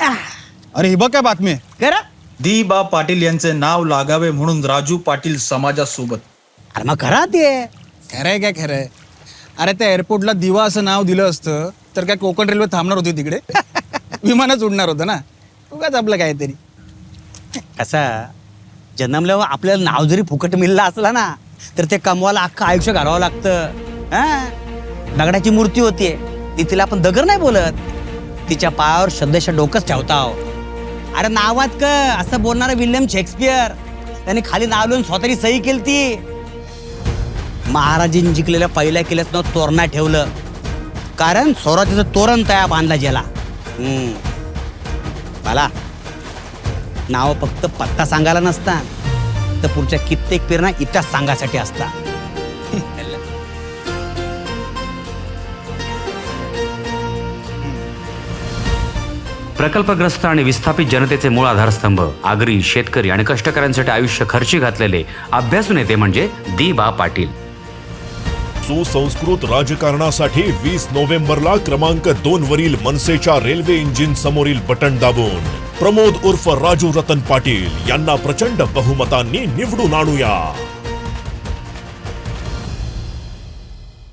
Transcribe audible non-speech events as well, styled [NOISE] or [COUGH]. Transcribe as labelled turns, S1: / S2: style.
S1: अरे ही बघ काय बातमी आहे.
S2: करा.
S3: दी बा पाटील यांचे नाव लागावे म्हणून राजू पाटील समाजासोबत.
S2: अरे मग करा ते.
S1: खरंय काय खरंय. अरे त्या एअरपोर्टला दिवा असं नाव दिलं असतं तर काय कोकण रेल्वे थांबणार होती तिकडे? [LAUGHS] विमानच उडणार होतं ना? उगाच आपलं काहीतरी.
S2: कसा? जन्मल्यावर आपल्याला नाव जरी फुकट मिळलं असला ना तर ते कमवायला अख्खं आयुष्य घालावं लागतं. हा? दगडाची मूर्ती होतीये ती तिला आपण दगड नाही बोलत. तिच्या पायावर श्रद्धेच्या डोकंच ठेवताव. अरे नावात क असं बोलणारा विल्यम शेक्सपियर. त्याने खाली नाव लिहून स्वतःची सही केली ती महाराजींनी जिंकलेल्या पहिल्या किल्ल्यात नाव तोरणा ठेवलं. कारण स्वराज्याचं तोरण तया बांधला गेला. मला नाव फक्त पत्ता सांगायला नसता तर पुढच्या कित्येक पेरणा इतिहास सांगायसाठी असता
S4: प्रकल्पग्रस्त आणि विस्थापित जनतेचे मूळ आधारस्तंभ आगरी शेतकरी आणि कष्टकऱ्यांसाठी आयुष्य खर्ची घातलेले अभ्यासू नेते म्हणजे दी बा पाटील.
S5: सुसंस्कृत राजकारणासाठी वीस नोव्हेंबरला क्रमांक दोन वरील मनसेच्या रेल्वे इंजिन समोरील बटन दाबून. प्रमोद उर्फ राजू रतन पाटील यांना प्रचंड बहुमतांनी निवडून आणूया.